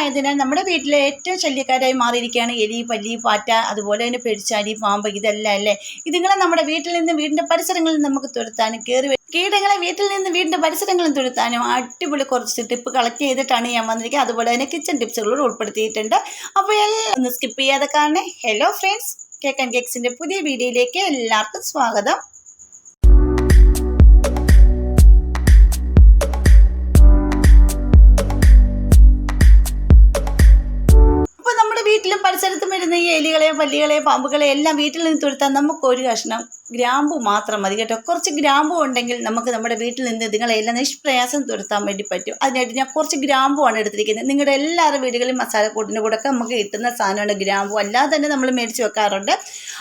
കാലമായതിനാൽ നമ്മുടെ വീട്ടിലെ ഏറ്റവും ശല്യക്കാരായി മാറിയിരിക്കുകയാണ് എലി പല്ലി പാറ്റ അതുപോലെ തന്നെ പെരിച്ചാലി പാമ്പ് ഇതെല്ലാം അല്ലേ? ഇതുങ്ങളെ നമ്മുടെ വീട്ടിൽ നിന്ന് വീടിന്റെ പരിസരങ്ങളിൽ നമുക്ക് തുരത്താനും കയറി കീടങ്ങളെ വീട്ടിൽ നിന്ന് വീടിന്റെ പരിസരങ്ങളിൽ തുരുത്താനും അടിപൊളി കുറച്ച് ടിപ്പ് കളക്ട് ചെയ്തിട്ടാണ് ഞാൻ വന്നിരിക്കുന്നത്. അതുപോലെ തന്നെ കിച്ചൺ ടിപ്സുകളോട് ഉൾപ്പെടുത്തിയിട്ടുണ്ട്. അപ്പോൾ എല്ലാം ഒന്ന് സ്കിപ്പ് ചെയ്യാതെ കാരണം ഹലോ ഫ്രണ്ട്സ് കേക്ക് ആൻഡ് കേക്സിന്റെ പുതിയ വീഡിയോയിലേക്ക് എല്ലാവർക്കും സ്വാഗതം. പരിസരത്തും വരുന്ന ഈ എലികളെയും പല്ലികളെയും പാമ്പുകളെയും എല്ലാം വീട്ടിൽ നിന്ന് തുരുത്താൻ നമുക്ക് ഒരു കഷ്ണം ഗ്രാമ്പു മാത്രം മതി കേട്ടോ. കുറച്ച് ഗ്രാമ്പു ഉണ്ടെങ്കിൽ നമുക്ക് നമ്മുടെ വീട്ടിൽ നിന്ന് ഇതുങ്ങളെല്ലാം നിഷ്പ്രയാസം തുരുത്താൻ വേണ്ടി പറ്റും. അതിനായിട്ട് ഞാൻ കുറച്ച് ഗ്രാമ്പുമാണ് എടുത്തിരിക്കുന്നത്. നിങ്ങളുടെ എല്ലാവരുടെ വീടുകളിലും മസാലക്കൂട്ടിന്റെ കൂടെ ഒക്കെ നമുക്ക് കിട്ടുന്ന സാധനമാണ് ഗ്രാമ്പു. അല്ലാതെ തന്നെ നമ്മൾ മേടിച്ച് വെക്കാറുണ്ട്.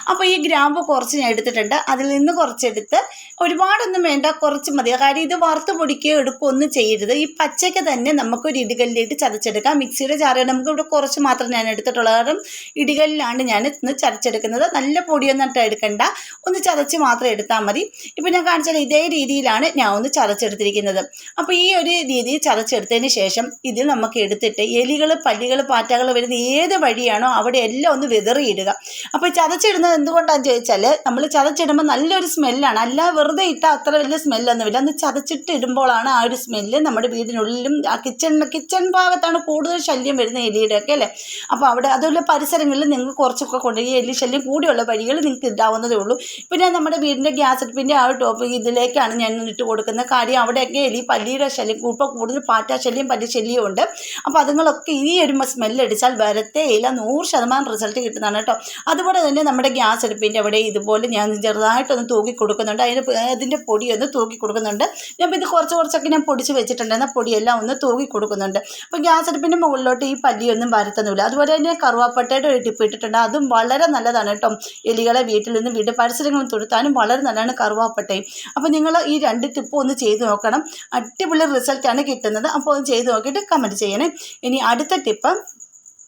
അപ്പോൾ ഈ ഗ്രാമ്പു കുറച്ച് ഞാൻ എടുത്തിട്ടുണ്ട്. അതിൽ നിന്ന് കുറച്ചെടുത്ത് ഒരുപാടൊന്നും വേണ്ട കുറച്ച് മതി. കാര്യം ഇത് വറുത്ത് പൊടിക്കുകയോ എടുക്കുകയോ ഒന്നും ചെയ്യരുത്. ഈ പച്ചയ്ക്ക് തന്നെ നമുക്കൊരു ഇടികല്ലിട്ട് ചതച്ചെടുക്കാം. മിക്സിയുടെ ചാറുകൾ നമുക്ക് ഇവിടെ കുറച്ച് മാത്രം ഞാൻ എടുത്തിട്ടുള്ളത് കാരണം ഇടികല്ലിലാണ് ഞാൻ ഇന്ന് ചതച്ചെടുക്കുന്നത്. നല്ല പൊടിയൊന്നും ഇട്ട് എടുക്കണ്ട. ഒന്ന് ചതച്ച് മാത്രം എടുത്താൽ മതി. ഇപ്പം ഞാൻ കാണിച്ചാൽ ഇതേ രീതിയിലാണ് ഞാൻ ഒന്ന് ചതച്ചെടുത്തിരിക്കുന്നത്. അപ്പോൾ ഈ ഒരു രീതിയിൽ ചതച്ചെടുത്തതിന് ശേഷം ഇത് നമുക്ക് എടുത്തിട്ട് എലികൾ പല്ലികൾ പാറ്റകൾ വരുന്ന ഏത് വഴിയാണോ അവിടെ എല്ലാം ഒന്ന് വിതറിയിടുക. അപ്പോൾ ചതച്ചിടുന്നത് എന്തുകൊണ്ടാണെന്ന് ചോദിച്ചാൽ നമ്മൾ ചതച്ചിടുമ്പോൾ നല്ലൊരു സ്മെല്ലാണ്. അല്ല വെറുതെ ഇട്ടാൽ അത്ര വലിയ സ്മെല്ലൊന്നുമില്ല. ഒന്ന് ചതച്ചിട്ട് ഇടുമ്പോഴാണ് ആ ഒരു സ്മെല്ല് നമ്മുടെ വീടിനുള്ളിലും ആ കിച്ചൺ കിച്ചൺ ഭാഗത്താണ് കൂടുതൽ ശല്യം വരുന്ന എലിയുടെ ഒക്കെ അല്ലേ? അപ്പോൾ അവിടെ അതുപോലെ പരിസരങ്ങളിൽ നിങ്ങൾക്ക് കുറച്ചൊക്കെ കൊണ്ട് ഈ എലി ശല്യം കൂടിയുള്ള വഴികൾ നിങ്ങൾക്ക് ഉണ്ടാവുന്നതേ ഉള്ളൂ. പിന്നെ നമ്മുടെ വീടിന്റെ ഗ്യാസ് അടുപ്പിന്റെ ആ ടോപ്പ് ഇതിലേക്കാണ് ഞാൻ ഇട്ട് കൊടുക്കുന്ന കാര്യം അവിടെയൊക്കെ എലി പല്ലിയുടെ ശല്യം ഇപ്പോൾ കൂടുതൽ പാറ്റ ശല്യം പല്ലി ശല്യവും ഉണ്ട് അപ്പോൾ അതുങ്ങളൊക്കെ ഈ ഒരു സ്മെല്ലടിച്ചാൽ വരത്തേ ഇല്ല. നൂറ് ശതമാനം റിസൾട്ട് കിട്ടുന്നതാണ് കേട്ടോ. അതുപോലെ തന്നെ നമ്മുടെ ഗ്യാസ് അടുപ്പിന്റെ അവിടെ ഇതുപോലെ ഞാൻ ചെറുതായിട്ടൊന്ന് തൂക്കി കൊടുക്കുന്നുണ്ട്. അതിന് അതിന്റെ പൊടിയൊന്ന് തൂക്കി കൊടുക്കുന്നുണ്ട്. ഞാൻ ഇത് കുറച്ച് കുറച്ചൊക്കെ ഞാൻ പൊടിച്ച് വെച്ചിട്ടുണ്ടായിരുന്ന പൊടിയെല്ലാം ഒന്ന് തൂക്കി കൊടുക്കുന്നുണ്ട്. അപ്പോൾ ഗ്യാസ് അടുപ്പിന്റെ മുകളിലോട്ട് ഈ പല്ലിയൊന്നും വരത്തുന്നില്ല. അതുപോലെ തന്നെ കറുവാപ്പട്ടയുടെ ഒരു ടിപ്പ് ഇട്ടിട്ടുണ്ട്. അതും വളരെ നല്ലതാണ് കേട്ടോ. എലികളെ വീട്ടിൽ നിന്ന് വീട് പരിസരങ്ങളും തുരുത്താനും വളരെ നല്ലതാണ് കറുവാപ്പട്ടയും. അപ്പോൾ നിങ്ങൾ ഈ രണ്ട് ടിപ്പും ഒന്ന് ചെയ്ത് നോക്കണം. അടിപൊളി റിസൾട്ടാണ് കിട്ടുന്നത്. അപ്പോൾ ഒന്ന് ചെയ്ത് നോക്കിയിട്ട് കമന്റ് ചെയ്യണേ. ഇനി അടുത്ത ടിപ്പ്.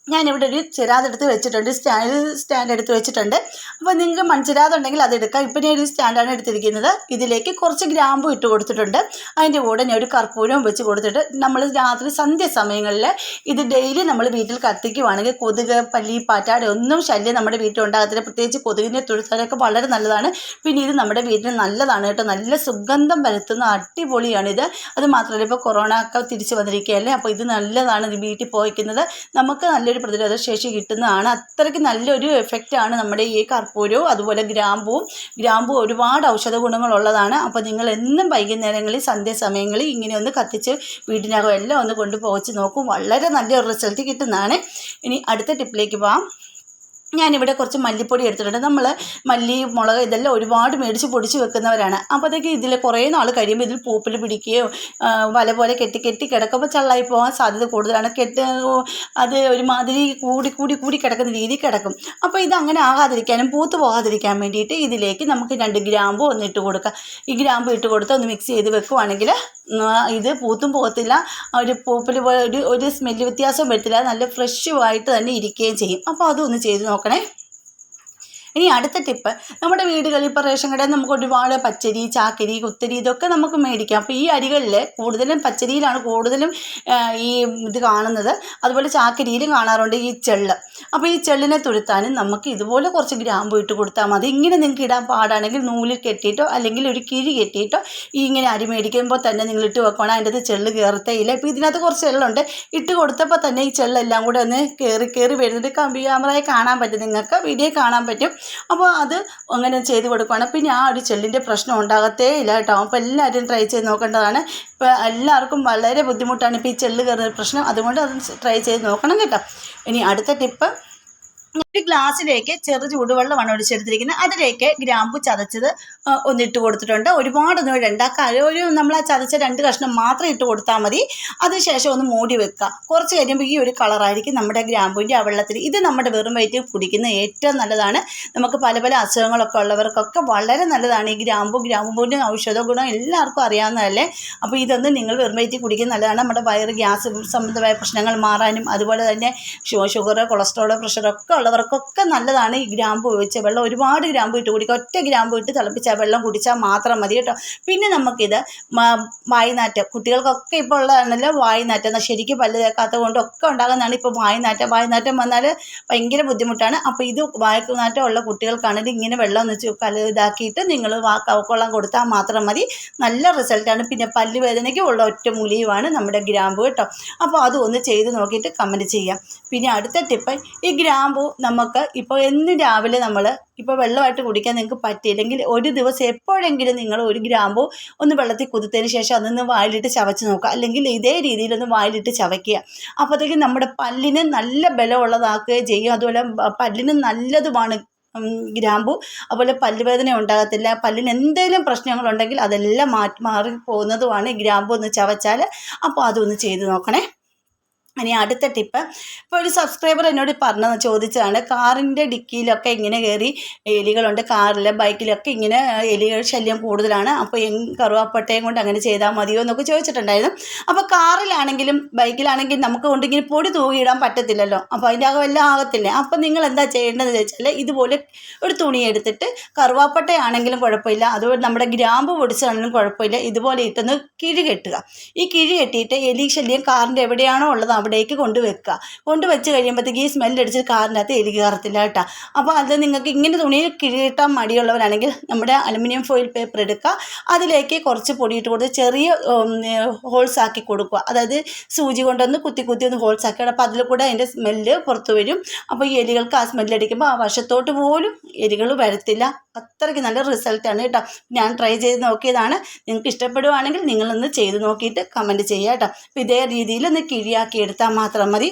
ഞാനിവിടെ ഒരു ചിരാത് എടുത്ത് വെച്ചിട്ടുണ്ട് സ്റ്റാൻഡ് സ്റ്റാൻഡ് എടുത്ത് വെച്ചിട്ടുണ്ട്. അപ്പോൾ നിങ്ങൾക്ക് മൺചിരാത് ഉണ്ടെങ്കിൽ അത് എടുക്കാം. ഇപ്പം ഞാൻ ഒരു സ്റ്റാൻഡാണ് എടുത്തിരിക്കുന്നത്. ഇതിലേക്ക് കുറച്ച് ഗ്രാമ്പു ഇട്ട് കൊടുത്തിട്ടുണ്ട്. അതിന്റെ കൂടെ ഞാൻ ഒരു കർപ്പൂരവും വെച്ച് കൊടുത്തിട്ട് നമ്മൾ രാത്രി സന്ധ്യ സമയങ്ങളിൽ ഇത് ഡെയിലി നമ്മൾ വീട്ടിൽ കത്തിക്കുവാണെങ്കിൽ കൊതുക് പല്ലി പാറ്റാട് ഒന്നും ശല്യം നമ്മുടെ വീട്ടിൽ ഉണ്ടാകത്തില്ല. പ്രത്യേകിച്ച് കൊതുകിനെ തുഴുത്താനൊക്കെ വളരെ നല്ലതാണ്. പിന്നെ ഇത് നമ്മുടെ വീട്ടിൽ നല്ലതാണ് കേട്ടോ. നല്ല സുഗന്ധം വരുത്തുന്ന അടിപൊളിയാണിത്. അത് മാത്രമല്ല ഇപ്പോൾ കൊറോണ ഒക്കെ തിരിച്ച് വന്നിരിക്കുകയല്ലേ? അപ്പോൾ ഇത് നല്ലതാണ് വീട്ടിൽ പോയിക്കുന്നത്. നമുക്ക് നല്ലൊരു പ്രതിരോധ ശേഷി കിട്ടുന്നതാണ്. അത്രയ്ക്ക് നല്ലൊരു എഫക്റ്റാണ് നമ്മുടെ ഈ കർപ്പൂരവും അതുപോലെ ഗ്രാമ്പുവും. ഗ്രാമ്പു ഒരുപാട് ഔഷധ ഗുണങ്ങളുള്ളതാണ്. അപ്പോൾ നിങ്ങൾ എന്നും വൈകുന്നേരങ്ങളിൽ സന്ധ്യാസമയങ്ങളിൽ ഇങ്ങനെ ഒന്ന് കത്തിച്ച് വീട്ടിനകം എല്ലാം ഒന്ന് കൊണ്ട് പോച്ച് നോക്കും. വളരെ നല്ലൊരു റിസൾട്ട് കിട്ടുന്നതാണ്. ഇനി അടുത്ത ടിപ്പിലേക്ക് പോകാം ഞാനിവിടെ കുറച്ച് മല്ലിപ്പൊടി എടുത്തിട്ടുണ്ട്. നമ്മൾ മല്ലി മുളക് ഇതെല്ലാം ഒരുപാട് മേടിച്ച് പൊടിച്ച് വെക്കുന്നവരാണ്. അപ്പോഴത്തേക്ക് ഇതിൽ കുറേ നാൾ കഴിയുമ്പോൾ ഇതിൽ പൂപ്പിൽ പിടിക്കുകയോ വല പോലെ കെട്ടി കെട്ടി കിടക്കുമ്പോൾ ചള്ളായി പോകാൻ സാധ്യത കൂടുതലാണ്. കെട്ട് അത് ഒരുമാതിരി കൂടി കൂടി കൂടി കിടക്കുന്ന രീതി കിടക്കും. അപ്പോൾ ഇത് അങ്ങനെ ആകാതിരിക്കാനും പൂത്ത് പോകാതിരിക്കാൻ വേണ്ടിയിട്ട് ഇതിലേക്ക് നമുക്ക് രണ്ട് ഗ്രാമ്പു ഒന്ന് ഇട്ട് കൊടുക്കാം. ഈ ഗ്രാമ്പു ഇട്ട് കൊടുത്ത് ഒന്ന് മിക്സ് ചെയ്ത് വെക്കുവാണെങ്കിൽ ഇത് പൂത്തും പോകത്തില്ല. ഒരു പൂപ്പിൽ ഒരു ഒരു സ്മെല്ല് വ്യത്യാസവും വരത്തില്ല. നല്ല ഫ്രഷുമായിട്ട് തന്നെ ഇരിക്കുകയും ചെയ്യും. അപ്പോൾ അതൊന്ന് ചെയ്ത് നോക്കണേ. ഇനി അടുത്ത ടിപ്പ് നമ്മുടെ വീടുകളിൽ ഇപ്പോൾ റേഷൻ കടയിൽ നമുക്ക് ഒരുപാട് പച്ചരി ചാക്കരി കുത്തരി ഇതൊക്കെ നമുക്ക് മേടിക്കാം. അപ്പോൾ ഈ അരികളിൽ കൂടുതലും പച്ചരിയിലാണ് കൂടുതലും ഈ ഇത് കാണുന്നത്. അതുപോലെ ചാക്കരിയിലും കാണാറുണ്ട് ഈ ചെള്ള്. അപ്പോൾ ഈ ചെള്ളിനെ തുരുത്താനും നമുക്ക് ഇതുപോലെ കുറച്ച് ഗ്രാമ്പു ഇട്ട് കൊടുത്താൽ മതി. ഇങ്ങനെ നിങ്ങൾക്ക് ഇടാൻ പാടാണെങ്കിൽ നൂലിൽ കെട്ടിയിട്ടോ അല്ലെങ്കിൽ ഒരു കിഴി കെട്ടിയിട്ടോ ഈ ഇങ്ങനെ അരി മേടിക്കുമ്പോൾ തന്നെ നിങ്ങൾ ഇട്ട് വെക്കണം അതിന്റെ അത് ചെള്ള് കയറത്തേയില്ല ഇപ്പോൾ ഇതിനകത്ത് കുറച്ച് ചെള്ളുണ്ട്. ഇട്ട് കൊടുത്തപ്പോൾ തന്നെ ഈ ചെള്ളെല്ലാം കൂടെ ഒന്ന് കയറി കയറി വരുന്നത് കമ്പി ക്യാമറയിൽ കാണാൻ പറ്റും. നിങ്ങൾക്ക് വീഡിയോ കാണാൻ പറ്റും. അപ്പോൾ അത് അങ്ങനെ ചെയ്ത് കൊടുക്കുകയാണ് പിന്നെ ആ ഒരു ചെള്ളിന്റെ പ്രശ്നം ഉണ്ടാകത്തേ ഇല്ല കേട്ടോ. അപ്പോൾ എല്ലാവരും ട്രൈ ചെയ്ത് നോക്കേണ്ടതാണ്. ഇപ്പോൾ എല്ലാവർക്കും വളരെ ബുദ്ധിമുട്ടാണ് ഇപ്പോൾ ഈ ചെല്ല് കയറുന്ന പ്രശ്നം. അതുകൊണ്ട് അത് ട്രൈ ചെയ്ത് നോക്കണം കേട്ടോ. ഇനി അടുത്ത ടിപ്പ് ഒരു ഗ്ലാസ്സിലേക്ക് ചെറു ചൂടുവെള്ളമാണ് ഒഴിച്ചെടുത്തിരിക്കുന്നത്. അതിലേക്ക് ഗ്രാമ്പു ചതച്ചത് ഒന്നിട്ട് കൊടുത്തിട്ടുണ്ട്. ഒരുപാടൊന്നും ഇടണ്ട. കാര്യം ഒരു നമ്മൾ ആ ചതച്ച രണ്ട് കഷ്ണം മാത്രം ഇട്ട് കൊടുത്താൽ മതി. അതിനുശേഷം ഒന്ന് മൂടി വെക്കുക. കുറച്ച് കഴിയുമ്പോൾ ഈ ഒരു കളറായിരിക്കും നമ്മുടെ ഗ്രാമ്പുവിന്റെ ആ വെള്ളത്തിൽ. ഇത് നമ്മുടെ വെറും വയറ്റിൽ കുടിക്കുന്ന ഏറ്റവും നല്ലതാണ്. നമുക്ക് പല പല അസുഖങ്ങളൊക്കെ ഉള്ളവർക്കൊക്കെ വളരെ നല്ലതാണ് ഈ ഗ്രാമ്പു. ഗ്രാമ്പുവിന്റെ ഔഷധ ഗുണം എല്ലാവർക്കും അറിയാവുന്നതല്ലേ? അപ്പോൾ ഇതൊന്ന് നിങ്ങൾ വെറും വയറ്റിൽ കുടിക്കുന്നത് നല്ലതാണ്. നമ്മുടെ വയറ് ഗ്യാസ് സംബന്ധമായ പ്രശ്നങ്ങൾ മാറാനും അതുപോലെ തന്നെ ഷുഗർ കൊളസ്ട്രോൾ പ്രഷറൊക്കെ ഉള്ളവർക്കൊക്കെ നല്ലതാണ് ഈ ഗ്രാമ്പു ഒഴിച്ച വെള്ളം ഒരുപാട് ഗ്രാമ്പു ഇട്ട് കുടിക്കുക. ഒറ്റ ഗ്രാമ്പു ഇട്ട് തിളപ്പിച്ച വെള്ളം കുടിച്ചാൽ മാത്രം മതി കേട്ടോ. പിന്നെ നമുക്കിത് വായ്നാറ്റം. കുട്ടികൾക്കൊക്കെ ഇപ്പോൾ ഉള്ളതാണല്ലോ വായ്നാറ്റം. ശരിക്കും പല്ല് തേക്കാത്തത് കൊണ്ടൊക്കെ ഉണ്ടാകുന്നതാണ് ഇപ്പോൾ വായ്നാറ്റം. വായ്നാറ്റം വന്നാൽ ഭയങ്കര ബുദ്ധിമുട്ടാണ്. അപ്പോൾ ഇത് വായ്നാറ്റം ഉള്ള കുട്ടികൾക്കാണെങ്കിൽ ഇങ്ങനെ വെള്ളം ഒന്ന് വെച്ച് കല ഇതാക്കിയിട്ട് നിങ്ങൾ വാക്കവക്കൊള്ളം കൊടുത്താൽ മാത്രം മതി. നല്ല റിസൾട്ടാണ്. പിന്നെ പല്ല് വേദനയ്ക്ക് ഉള്ള ഒറ്റമൂലിയുമാണ് നമ്മുടെ ഗ്രാമ്പു കേട്ടോ. അപ്പോൾ അതൊന്ന് ചെയ്ത് നോക്കിയിട്ട് കമന്റ് ചെയ്യാം. പിന്നെ അടുത്ത ടിപ്പ് ഈ ഗ്രാമ്പു നമുക്ക് ഇപ്പോൾ എന്ന് രാവിലെ നമ്മൾ ഇപ്പോൾ വെള്ളമായിട്ട് കുടിക്കാൻ നിങ്ങൾക്ക് പറ്റിയില്ലെങ്കിൽ ഒരു ദിവസം എപ്പോഴെങ്കിലും നിങ്ങൾ ഒരു ഗ്രാമ്പു ഒന്ന് വെള്ളത്തിൽ കുതിർത്തതിന് ശേഷം അതൊന്ന് വായിലിട്ട് ചവച്ച് നോക്കുക. അല്ലെങ്കിൽ ഇതേ രീതിയിലൊന്ന് വായിലിട്ട് ചവയ്ക്കുക. അപ്പോഴത്തേക്കും നമ്മുടെ പല്ലിന് നല്ല ബലമുള്ളതാക്കുകയും ചെയ്യും. അതുപോലെ പല്ലിന് നല്ലതുമാണ്. ഗ്രാമ്പു അതുപോലെ പല്ലുവേദന ഉണ്ടാകത്തില്ല. പല്ലിന് എന്തെങ്കിലും പ്രശ്നങ്ങളുണ്ടെങ്കിൽ അതെല്ലാം മാറ്റി മാറി പോകുന്നതുമാണ് ഗ്രാമ്പു ഒന്ന് ചവച്ചാൽ അപ്പോൾ അതൊന്ന് ചെയ്ത് നോക്കണേ. ഇനി അടുത്ത ടിപ്പ് ഇപ്പോൾ ഒരു സബ്സ്ക്രൈബർ എന്നോട് പറഞ്ഞത് ചോദിച്ചതാണ് കാറിന്റെ ഡിക്കിയിലൊക്കെ ഇങ്ങനെ കയറി എലികളുണ്ട് കാറിൽ ബൈക്കിലൊക്കെ ഇങ്ങനെ എലികൾ ശല്യം കൂടുതലാണ് അപ്പോൾ കറുവാപ്പട്ടയും കൊണ്ട് അങ്ങനെ ചെയ്താൽ മതിയോ എന്നൊക്കെ ചോദിച്ചിട്ടുണ്ടായിരുന്നു. അപ്പോൾ കാറിലാണെങ്കിലും ബൈക്കിലാണെങ്കിലും നമുക്ക് കൊണ്ട് ഇങ്ങനെ പൊടി തൂകിയിടാൻ പറ്റത്തില്ലല്ലോ അപ്പോൾ അതിന്റെ അകം എല്ലാം ആകത്തില്ലേ? അപ്പോൾ നിങ്ങൾ എന്താ ചെയ്യേണ്ടതെന്ന് വെച്ചാൽ ഇതുപോലെ ഒരു തുണി എടുത്തിട്ട് കറുവാപ്പട്ടയാണെങ്കിലും കുഴപ്പമില്ല അതുപോലെ നമ്മുടെ ഗ്രാമ്പ് പൊടിച്ചാണെങ്കിലും കുഴപ്പമില്ല ഇതുപോലെ ഇട്ടൊന്ന് കിഴി കെട്ടുക. ഈ കിഴി കെട്ടിയിട്ട് എലി ശല്യം കാറിന്റെ എവിടെയാണോ ഉള്ളത് അവിടേക്ക് കൊണ്ടുവെക്കുക. കൊണ്ടുവച്ച് കഴിയുമ്പോഴത്തേക്ക് ഈ സ്മെല്ലടിച്ച് കാറിനകത്ത് എലി കയറത്തില്ല കേട്ടോ. അപ്പോൾ അത് നിങ്ങൾക്ക് ഇങ്ങനെ തുണി കിഴി മടിയുള്ളവരാണെങ്കിൽ നമ്മുടെ അലുമിനിയം ഫോയിൽ പേപ്പർ എടുക്കുക. അതിലേക്ക് കുറച്ച് പൊടിയിട്ട് കൊടുത്ത് ചെറിയ ഹോൾസ് ആക്കി കൊടുക്കുക. അതായത് സൂചി കൊണ്ടൊന്ന് കുത്തി കുത്തി ഒന്ന് ഹോൾസ് ആക്കി അപ്പോൾ അതിൽ കൂടെ അതിന്റെ സ്മെല്ല് പുറത്തു വരും. അപ്പോൾ ഈ എലികൾക്ക് ആ സ്മെല്ല് അടിക്കുമ്പോൾ ആ വശത്തോട്ട് പോലും എലികൾ വരത്തില്ല. അത്രയ്ക്ക് നല്ല റിസൾട്ടാണ് കേട്ടോ. ഞാൻ ട്രൈ ചെയ്ത് നോക്കിയതാണ്. നിങ്ങൾക്ക് ഇഷ്ടപ്പെടുവാണെങ്കിൽ നിങ്ങളൊന്ന് ചെയ്ത് നോക്കിയിട്ട് കമന്റ് ചെയ്യുക കേട്ടോ. അപ്പോൾ ഇതേ രീതിയിൽ ഒന്ന് കിഴിയാക്കി എടുത്താൽ മാത്രം മതി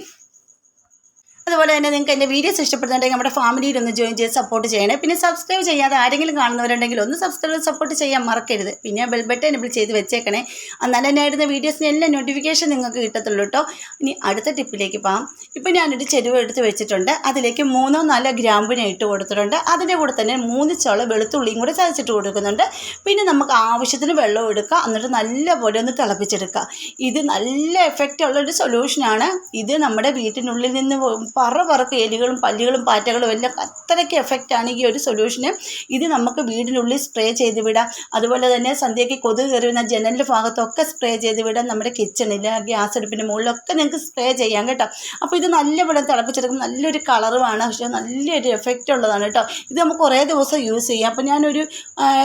അതുപോലെ തന്നെ നിങ്ങൾക്ക് എന്റെ വീഡിയോസ് ഇഷ്ടപ്പെടുന്നുണ്ടെങ്കിൽ നമ്മുടെ ഫാമിലിയിൽ ഒന്ന് ജോയിൻ ചെയ്ത് സപ്പോർട്ട് ചെയ്യണേ. പിന്നെ സബ്സ്ക്രൈബ് ചെയ്യാതെ ആരെങ്കിലും കാണുന്നവരുണ്ടെങ്കിൽ ഒന്ന് സബ്സ്ക്രൈബ് സപ്പോർട്ട് ചെയ്യാൻ മറക്കരുത്. പിന്നെ ബെൽ ബട്ടൺ എനബിൾ ചെയ്ത് വെച്ചേക്കണേ. എന്നാൽ തന്നെ ആയിരുന്ന വീഡിയോസിന് എല്ലാം നോട്ടിഫിക്കേഷൻ നിങ്ങൾക്ക് കിട്ടത്തുള്ളൂ കേട്ടോ ഇനി അടുത്ത ടിപ്പിലേക്ക് പോകാം. ഇപ്പോൾ ഞാനൊരു ചെരുവ് എടുത്ത് വെച്ചിട്ടുണ്ട്. അതിലേക്ക് മൂന്നോ നാലോ ഗ്രാമ്പിനെ ഇട്ട് കൊടുത്തിട്ടുണ്ട്. അതിന്റെ കൂടെ തന്നെ മൂന്ന് ചോള വെളുത്തുള്ളിയും കൂടെ ചതച്ചിട്ട് കൊടുക്കുന്നുണ്ട്. പിന്നെ നമുക്ക് ആവശ്യത്തിന് വെള്ളം എടുക്കുക എന്നിട്ട് നല്ലപോലെ ഒന്ന് തിളപ്പിച്ചെടുക്കുക ഇത് നല്ല എഫക്റ്റ് ഉള്ളൊരു സൊല്യൂഷനാണ് ഇത് നമ്മുടെ വീട്ടിനുള്ളിൽ നിന്ന് പറ പറക്ക് എലികളും പല്ലികളും പാറ്റകളും എല്ലാം അത്രയ്ക്ക് എഫക്റ്റാണ് ഈ ഒരു സൊല്യൂഷന് ഇത് നമുക്ക് വീടിനുള്ളിൽ സ്പ്രേ ചെയ്ത് വിടാം. അതുപോലെ തന്നെ സന്ധ്യയ്ക്ക് കൊതുക് കയറുന്ന ജനലിന്റെ ഭാഗത്തൊക്കെ സ്പ്രേ ചെയ്ത് വിടാം. നമ്മുടെ കിച്ചണിൽ ഗ്യാസ് അടുപ്പിന്റെ മുകളിലൊക്കെ നിങ്ങൾക്ക് സ്പ്രേ ചെയ്യാം കേട്ടോ. അപ്പോൾ ഇത് നല്ലപോലെ തിളപ്പിച്ചെടുക്കും. നല്ലൊരു കളറുമാണ് പക്ഷേ നല്ലൊരു എഫക്റ്റ് ഉള്ളതാണ് കേട്ടോ. ഇത് നമുക്ക് കുറേ ദിവസം യൂസ് ചെയ്യാം. അപ്പോൾ ഞാനൊരു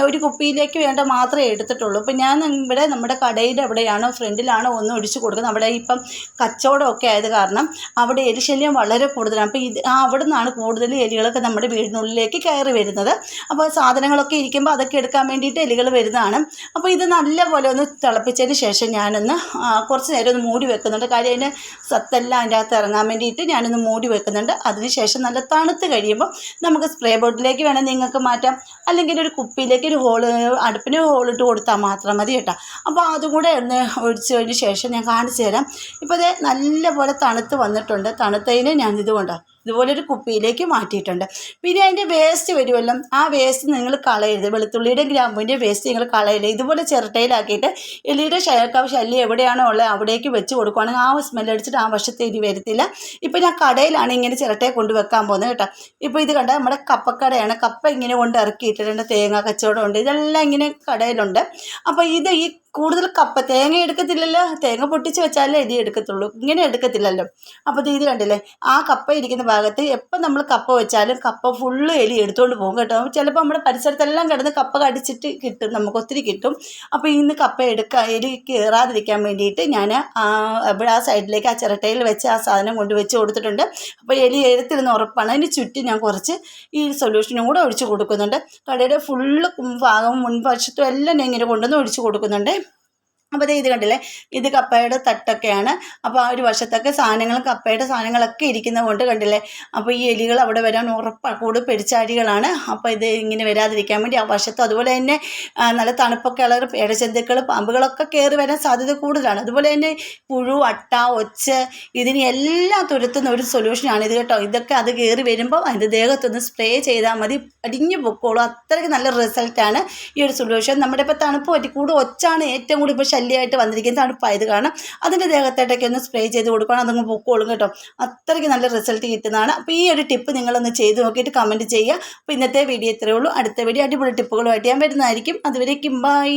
ഒരു കുപ്പിയിലേക്ക് വേണ്ട മാത്രമേ എടുത്തിട്ടുള്ളൂ. അപ്പോൾ ഞാൻ ഇവിടെ നമ്മുടെ കടയുടെ എവിടെയാണോ ഫ്രണ്ടിലാണോ ഒന്ന് ഒഴിച്ച് കൊടുക്കുന്നത്. അവിടെ ഇപ്പം കച്ചവടമൊക്കെ ആയത് കാരണം അവിടെ എലിശല്യം വളരെ കൂടുതലാണ്. അപ്പോൾ ഇത് അവിടെ നിന്നാണ് കൂടുതൽ എലികളൊക്കെ നമ്മുടെ വീടിനുള്ളിലേക്ക് കയറി വരുന്നത്. അപ്പോൾ സാധനങ്ങളൊക്കെ ഇരിക്കുമ്പോൾ അതൊക്കെ എടുക്കാൻ വേണ്ടിയിട്ട് എലികൾ വരുന്നതാണ്. അപ്പോൾ ഇത് നല്ലപോലെ ഒന്ന് തിളപ്പിച്ചതിന് ശേഷം ഞാനൊന്ന് കുറച്ച് നേരം ഒന്ന് മൂടി വെക്കുന്നുണ്ട്. കാര്യം അതിന്റെ സത്തെല്ലാം അതിന്റെ അകത്ത് ഇറങ്ങാൻ വേണ്ടിയിട്ട് ഞാനൊന്ന് മൂടി വെക്കുന്നുണ്ട്. അതിന് ശേഷം നല്ല തണുത്ത് കഴിയുമ്പോൾ നമുക്ക് സ്പ്രേ ബോട്ടിലേക്ക് വേണമെങ്കിൽ നിങ്ങൾക്ക് മാറ്റാം. അല്ലെങ്കിൽ ഒരു കുപ്പിയിലേക്ക് ഒരു ഹോൾ അടുപ്പിന് ഹോളിട്ട് കൊടുത്താൽ മാത്രം മതി കേട്ടോ. അപ്പോൾ അതും കൂടെ ഒന്ന് ഒഴിച്ചതിന് ശേഷം ഞാൻ കാണിച്ചു തരാം. ഇപ്പോൾ ഇത് നല്ലപോലെ തണുത്ത് വന്നിട്ടുണ്ട്. തണുത്തതിന് ഞാൻ ഇതുകൊണ്ടോ ഇതുപോലെ ഒരു കുപ്പിയിലേക്ക് മാറ്റിയിട്ടുണ്ട്. പിന്നെ അതിന്റെ വേസ്റ്റ് വരുമല്ലോ. ആ വേസ്റ്റ് നിങ്ങൾ കളയരുത്. വെളുത്തുള്ളിയുടെ ഗ്രാമ്പുവിന്റെ വേസ്റ്റ് നിങ്ങൾ കളയരുത്. ഇതുപോലെ ചിരട്ടയിലാക്കിയിട്ട് എലിയുടെ ശയക്കാവ് ശല്യം എവിടെയാണോ ഉള്ളത് അവിടേക്ക് വെച്ച് കൊടുക്കുകയാണെങ്കിൽ ആ സ്മെല്ലടിച്ചിട്ട് ആ വശത്തെ ഇനി വരത്തില്ല. ഇപ്പോൾ ഞാൻ കടയിലാണ് ഇങ്ങനെ ചിരട്ടയെ കൊണ്ടുവെക്കാൻ പോകുന്നത് കേട്ടോ. ഇപ്പോൾ ഇത് കണ്ട? നമ്മുടെ കപ്പക്കടയാണ്. കപ്പ ഇങ്ങനെ കൊണ്ട് ഇറക്കിയിട്ടിട്ടുണ്ട് തേങ്ങ കച്ചവടമുണ്ട് ഇതെല്ലാം ഇങ്ങനെ കടയിലുണ്ട്. അപ്പോൾ ഇത് ഈ കൂടുതൽ കപ്പ തേങ്ങ എടുക്കത്തില്ലല്ലോ? തേങ്ങ പൊട്ടിച്ച് വെച്ചാലേ എലി എടുക്കത്തുള്ളൂ. ഇങ്ങനെ എടുക്കത്തില്ലല്ലോ. അപ്പോൾ ഇത് ഇത് കണ്ടില്ലേ? ആ കപ്പ ഇരിക്കുന്ന ഭാഗത്ത് എപ്പം നമ്മൾ കപ്പ വെച്ചാലും കപ്പ ഫുള്ള് എലി എടുത്തുകൊണ്ട് പോകും കേട്ടോ. ചിലപ്പോൾ നമ്മുടെ പരിസരത്തെല്ലാം കിടന്ന് കപ്പ കടിച്ചിട്ട് കിട്ടും നമുക്ക് ഒത്തിരി കിട്ടും. അപ്പോൾ ഇന്ന് കപ്പ എടുക്കാൻ എലി കയറാതിരിക്കാൻ വേണ്ടിയിട്ട് ഞാൻ ഇവിടെ ആ സൈഡിലേക്ക് ആ ചിരട്ടയിൽ വെച്ച് ആ സാധനം കൊണ്ട് വെച്ച് കൊടുത്തിട്ടുണ്ട്. അപ്പോൾ എലി എഴുത്തിരുന്ന് ഉറപ്പാണ്. അതിന് ചുറ്റും ഞാൻ കുറച്ച് ഈ സൊല്യൂഷനും കൂടെ ഒഴിച്ച് കൊടുക്കുന്നുണ്ട്. കടയുടെ ഫുള്ള് ഭാഗം മുൻവശത്തും എല്ലാം ഞാൻ ഇങ്ങനെ കൊണ്ടുവന്ന് ഒഴിച്ച് കൊടുക്കുന്നുണ്ട്. അപ്പോൾ ഇത് കണ്ടില്ലേ? ഇത് കപ്പയുടെ തട്ടൊക്കെയാണ്. അപ്പോൾ ആ ഒരു വശത്തൊക്കെ സാധനങ്ങൾ കപ്പയുടെ സാധനങ്ങളൊക്കെ ഇരിക്കുന്നത് കൊണ്ട് കണ്ടില്ലേ? അപ്പോൾ ഈ എലികൾ അവിടെ വരാൻ ഉറപ്പാണ് കൂടുതൽ പെരിച്ചാഴികളാണ് അപ്പോൾ ഇത് ഇങ്ങനെ വരാതിരിക്കാൻ വേണ്ടി ആ വശത്ത് അതുപോലെ തന്നെ നല്ല തണുപ്പൊക്കെ ഉള്ള ഇടജന്തുക്കൾ പാമ്പുകളൊക്കെ കയറി വരാൻ സാധ്യത കൂടുതലാണ്. അതുപോലെ തന്നെ പുഴു അട്ട ഒച്ച് ഇതിന് എല്ലാം തുരത്തുന്ന ഒരു സൊല്യൂഷനാണ് ഇത് കേട്ടോ. ഇതൊക്കെ അത് കയറി വരുമ്പോൾ അതിന്റെ ദേഹത്തൊന്ന് സ്പ്രേ ചെയ്താൽ മതി അടിഞ്ഞു പൊക്കോളൂ. അത്രയ്ക്ക് നല്ല റിസൾട്ടാണ് ഈ ഒരു സൊല്യൂഷൻ നമ്മുടെ ഇപ്പോൾ തണുപ്പ് പറ്റി കൂടുതൽ ഒച്ചാണ് ഏറ്റവും കൂടുതൽ ഇപ്പോൾ ശല്യം ശല്യമായിട്ട് വന്നിരിക്കുന്ന തണുപ്പായത് കാരണം അതിന്റെ ദേഹത്തോട്ടൊക്കെ ഒന്ന് സ്പ്രേ ചെയ്ത് കൊടുക്കണം. അതങ്ങ് പൊക്കോളും കേട്ടോ. അത്രയ്ക്ക് നല്ല റിസൾട്ട് കിട്ടുന്നതാണ്. അപ്പോൾ ഈ ഒരു ടിപ്പ് നിങ്ങളൊന്ന് ചെയ്ത് നോക്കിയിട്ട് കമന്റ് ചെയ്യുക. അപ്പോൾ ഇന്നത്തെ വീഡിയോ ഇത്രയേ ഉള്ളൂ. അടുത്ത വീഡിയോ അടിപൊളി ടിപ്പുകളുമായിട്ട് ഞാൻ വരുന്നതായിരിക്കും. അതുവരേക്കും ബൈ